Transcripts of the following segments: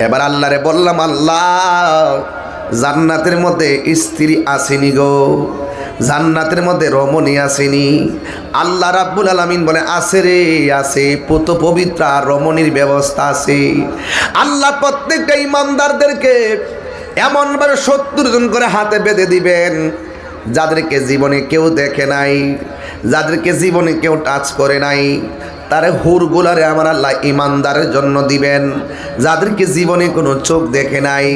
এবার আল্লাহরে বললাম, আল্লাহ, জান্নাতের মধ্যে স্ত্রী আসেনি গো। জান্নাতের মধ্যে রমণী আসেনি। আল্লাহ রাব্বুল আলামিন বলে, আছে রে, আছে। পুত পবিত্র রমণীর ব্যবস্থা আছে। আল্লাহ প্রত্যেকটা ইমানদারদেরকে এমনভাবে সত্তর জন করে হাতে বেঁধে দিবেন, যাদেরকে জীবনে কেউ দেখে নাই, যাদেরকে জীবনে কেউ টাচ করে নাই। তার হুরগুলারে আমার আল্লাহ ইমানদারের জন্য দিবেন। যাদেরকে জীবনে কোনো চোখ দেখে নাই,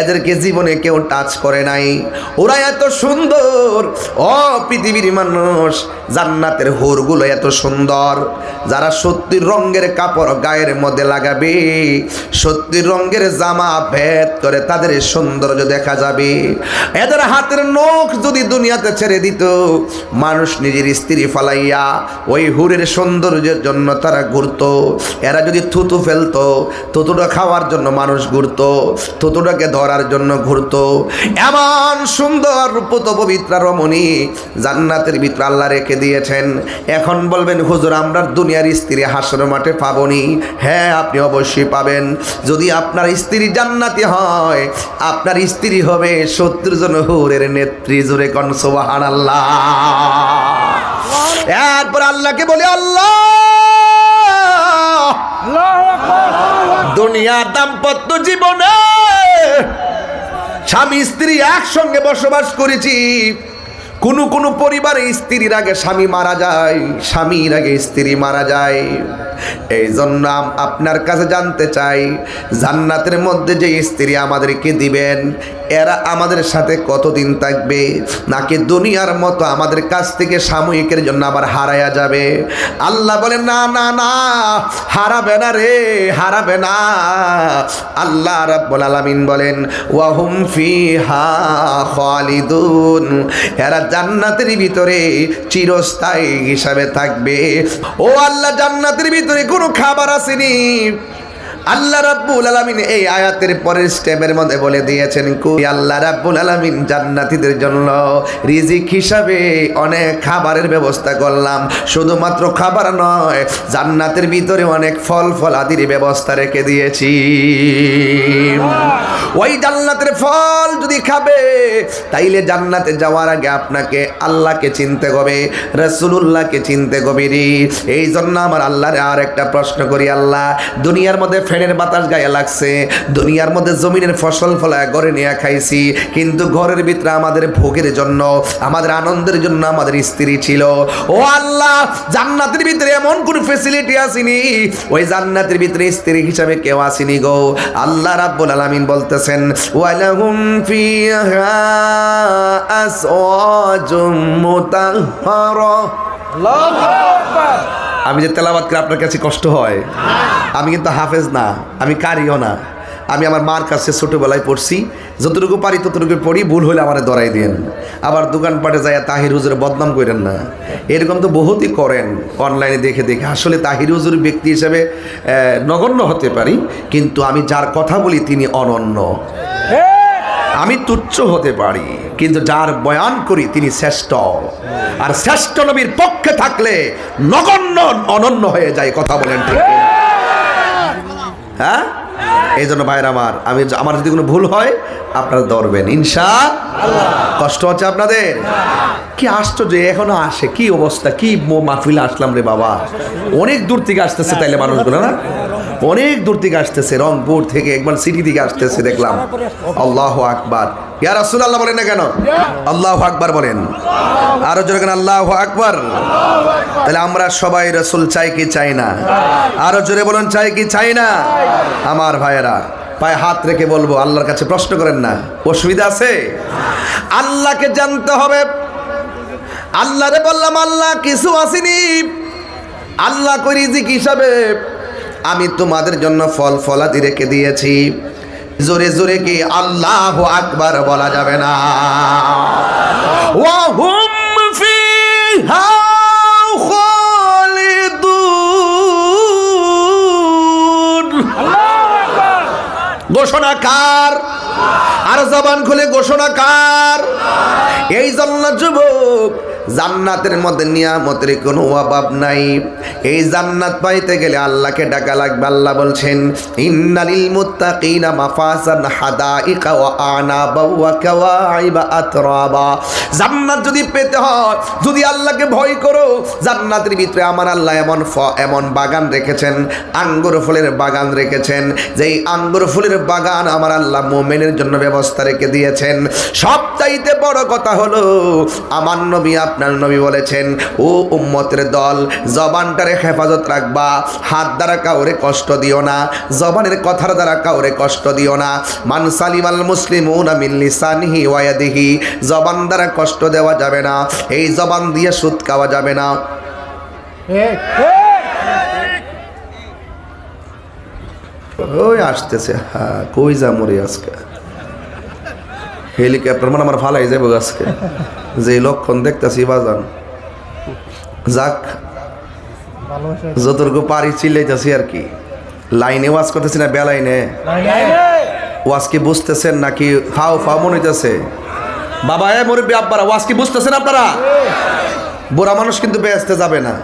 এদেরকে জীবনে কেউ টাচ করে নাই। ওরা এত সুন্দর ও পৃথিবীর মানুষ, জান্নাতের হুরগুলো এত সুন্দর। যারা সত্যির রঙের কাপড় গায়ের মধ্যে লাগাবে, সত্যির রঙের জামা ভেদ করে তাদের সৌন্দর্য দেখা যাবে। এদের হাতের নখ যদি দুনিয়াতে ছেড়ে দিত, মানুষ নিজের স্ত্রী ফালাইয়া ওই হুরের সৌন্দর্যের জন্য তারা ঘুরত। এরা যদি থুতু ফেলতো থুতুটা খাওয়ার জন্য মানুষ ঘুরতো থুতুটাকে ধরার জন্য ঘুরত। এমন সুন্দর রূপত পবিত্র রমণী জান্নাতের ভিতরে আল্লাহ রেখে দিয়েছেন। এখন বলবেন হুজুর আমরা দুনিয়ার স্ত্রী হাসর মাঠে পাবনি। হ্যাঁ আপনি অবশ্যই পাবেন। যদি আপনার স্ত্রী জান্নাতি হয় আপনার স্ত্রী হবে সত্তর জন হুরের নেত্রী জুড়ে কনসোবাহান আল্লাহ এরপর আল্লাহকে বলে আল্লাহ! দুনিয়ার দাম্পত্য জীবনে স্বামী স্ত্রী একসঙ্গে বসবাস করেছি। কোনো কোনো পরিবারে স্ত্রীর আগে স্বামী মারা যায়, স্বামীর আগে স্ত্রী মারা যায়। এই জন্য আপনার কাছে জানতে চাই, জান্নাতের মধ্যে যে স্ত্রী আমাদেরকে দিবেন, এরা আমাদের সাথে কতদিন থাকবে? নাকি দুনিয়ার মতো আমাদের কাছ থেকে সাময়িকের জন্য আবার হারায়া যাবে? আল্লাহ বলে না না না, হারাবে না রে, হারাবে না। আল্লাহ রাব্বুল আলামিন বলেন ওয়াহুম ফিহা খালিদুন। এরা জান্নাতের ভিতরে চিরস্থায়ী হিসাবে থাকবে। ও আল্লাহ জান্নাতের ভিতরে কোনো খাবার আসেনি। আল্লাহ রাব্বুল আলামিন এই আয়াতের পরের স্টেপের মধ্যে বলে দিয়েছেন কুই আল্লাহ রাব্বুল আলামিন জান্নাতীদের জন্য রিজিক হিসাবে অনেক খাবারের ব্যবস্থা করলাম। শুধুমাত্র খাবার নয় জান্নাতের ভিতরে অনেক ফল ফল ফলাদির ব্যবস্থা রেখে দিয়েছি। ওই জান্নাতের ফল যদি খাবে তাইলে জান্নাতে যাওয়ার আগে আপনাকে আল্লাহকে চিনতে হবে রসুল্লাহকে চিনতে হবে রে। এই জন্য আমার আল্লাহরে আর একটা প্রশ্ন করি আল্লাহ দুনিয়ার মধ্যে ফ্যানের বাতাস গায়ে লাগছে। দুনিয়ার মধ্যে জমিনের ফসল ফলায় ঘরে নিয়ে খাইছি। কিন্তু ঘরের ভিতরে আমাদের ভোগের জন্য, আমাদের আনন্দের জন্য আমাদের স্ত্রী ছিল। ও আল্লাহ, জান্নাতের ভিতরে এমন কোন ফেসিলিটি আসেনি? ওই জান্নাতের ভিতরে স্ত্রী হিসাবে কেউ আসেনি গো। আল্লাহ রাব্বুল আলামিন বলতেছেন, ওয়ালাহুম ফিহা আসওয়াজুম মুতাহহারা। আমি যে তেলাবাদ করে আপনার কাছে কষ্ট হয়, আমি কিন্তু হাফেজ না, আমি কারিও না। আমি আমার মার কাছে ছোটোবেলায় পড়ছি, যতটুকু পারি ততটুকু পড়ি, ভুল হলে আমার দরাই দিয়েন আবার দোকানপাটে যায় তাহির হুজুর বদনাম করেন না। এরকম তো বহুতই করেন অনলাইনে দেখে দেখে। আসলে তাহির হুজুর ব্যক্তি হিসেবে নগণ্য হতে পারি, কিন্তু আমি যার কথা বলি তিনি অনন্য। আমি তুচ্ছ হতে পারি, কিন্তু যার বয়ান করি তিনি শ্রেষ্ঠ। আর শ্রেষ্ঠ নবীর পক্ষে থাকলে নগণ্য অনন্য হয়ে যায়, কথা বলেন ঠিক হ্যাঁ? এই জন্য ভাইয়ের আমার, আমি আমার যদি কোনো ভুল হয়, আপনারা ধরবেন। ইনশা কষ্ট হচ্ছে আপনাদের? কি আশ্চর্য এখনও আসে। কি অবস্থা, কি মাহফিলে আসলাম রে বাবা। অনেক দূর থেকে আসতেছে তাইলে মানুষগুলো, না? অনেক দূর থেকে আসতেছে, রংপুর থেকে একবার সিটি থেকে আসতেছে, দেখলাম। আল্লাহ আকবার। ইয়া রাসূলুল্লাহ বলেন না কেন? আল্লাহ আকবার বলেন। আরও জোরে আল্লাহ আকবার। তাহলে আমরা সবাই রসুল চাই কি চাই না? আরও জোরে বলুন, চাই কি চাই না? আমার ভাইয়েরা, পায়ে হাত রেখে বলব, আল্লাহর কাছে প্রশ্ন করেন না। অসুবিধা আছে? আল্লাহকে জানতে হবে। আল্লাহরে বললাম, আল্লাহ কিছু আসেনি। আল্লাহ করি রিজিক হিসাবে? আমি তোমাদের জন্য ফল ফলাদি রেখে দিয়েছি। জোরে জোরে কি আল্লাহ আকবার বলা যাবে না। ওয়াহুম ফিহা খালিদুন। ঘোষণা কার? আর জবান খুলে ঘোষণা কার? এই জন্য যুবক জান্নাতের মধ্যে নিয়ামতের কোনো অভাব নাই। এই জান্নাত পাইতে গেলে আল্লাহকে ডাকা লাগবে। আল্লাহ বলছেন, ইন্নালিল মুত্তাকিনা মাফাসান হাদাইকা ওয়া আনাবা ওয়া কাওয়াইবা আতরাবা। জান্নাত যদি পেতে হয়, যদি আল্লাহকে ভয় করো, জান্নাতের ভিতরে আমার আল্লাহ এমন এমন বাগান রেখেছেন, আঙ্গুর ফুলের বাগান রেখেছেন, যেই আঙ্গুর ফুলের বাগান আমার আল্লাহ মোমেনের জন্য ব্যবস্থা রেখে দিয়েছেন। সবচাইতে বড় কথা হলো, আমার নবী আপনার নবী বলেছেন, ও উম্মতের দল, জবানটারে হেফাজত রাখবা, হাত দ্বারা কাউরে কষ্ট দিও না, জবানের কথার দ্বারা কাউরে কষ্ট দিও না। মান সালিমাল মুসলিমুনা মিন লিসানিহি ওয়া ইয়াদিহি, জবান দ্বারা কষ্ট দেওয়া যাবে না, এই জবান দিয়ে সুদ খাওয়া যাবে না। ওই আসতেছে হ্যাঁ কই যা মরে আজকে? হেলিকপ্টার মানে আমার ফালাই যাব আজকে। যে লক্ষণ দেখতেছি বাজান। যাক, যতটুকু পারি চিল্লাইতেছি আর কি। লাইনে ওয়াজ করতেছি না, বেলাইনে? ওয়াজ কি বুঝতেছেন নাকি ফাও ফাও মনে হইতেছে? বাবা, এ মুরব্বী আব্বারা, ওয়াজ কি বুঝতেছেন আপনারা? বুড়া মানুষ কিন্তু বেহেস্তে যাবে না।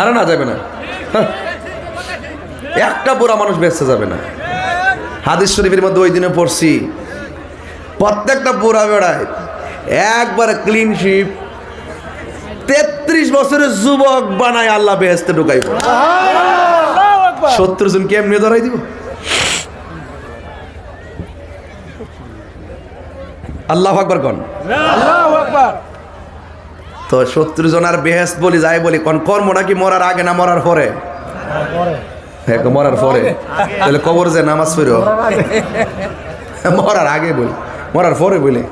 আরে না, যাবে না। হ্যাঁ। একটা বুড়া মানুষ বেঁচতে যাবে না। হাদিস শরীফের মধ্যে ওই দিনে পড়ছি। প্রত্যেকটা বুড়া বেড়ায় একবার ক্লিন শিপ তেত্রিশ বছরের যুবক বানায় আল্লাহ বেহেস্তে ঢুকাইব সত্তর জন কেমনি ধরাই দিব? আল্লাহ আকবর কন। তো সত্তর জনার বেহেস্ত বলি যাই বলি কোন কর্ম নাকি মরার আগে না মরার পরে। হ্যাঁ মরার পরে। তাহলে কবর যে নামাজ পড়ো। মরার আগে। বলি। মরার পরে বলি।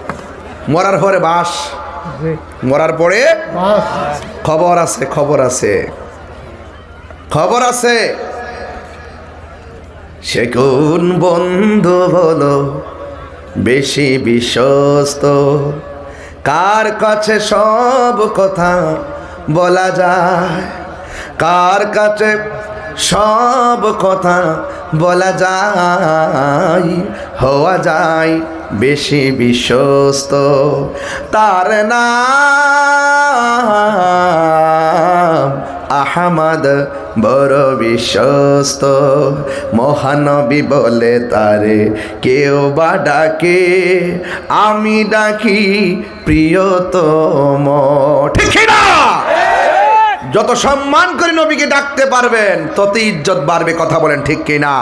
মরার পরে বাস। মরার পরে খবর আছে খবর আছে। খবর আছে। সে কোন বন্ধু বলো বেশি বিশ্বস্ত? কার কাছে সব কথা বলা যায়? কার কাছে সব কথা বলা যায়, হওয়া যায়, বেশি বিশ্বস্ত। তার নাম আহমদ, বড় বিশ্বস্ত। মহানবী বলে তারে কেউ বা ডাকে, আমি ডাকি প্রিয়তম। ঠিক না যত সম্মান করে নবীকে ডাকতে পারবেন তত ইজ্জত বাড়বে কথা বলেন ঠিক কিনা?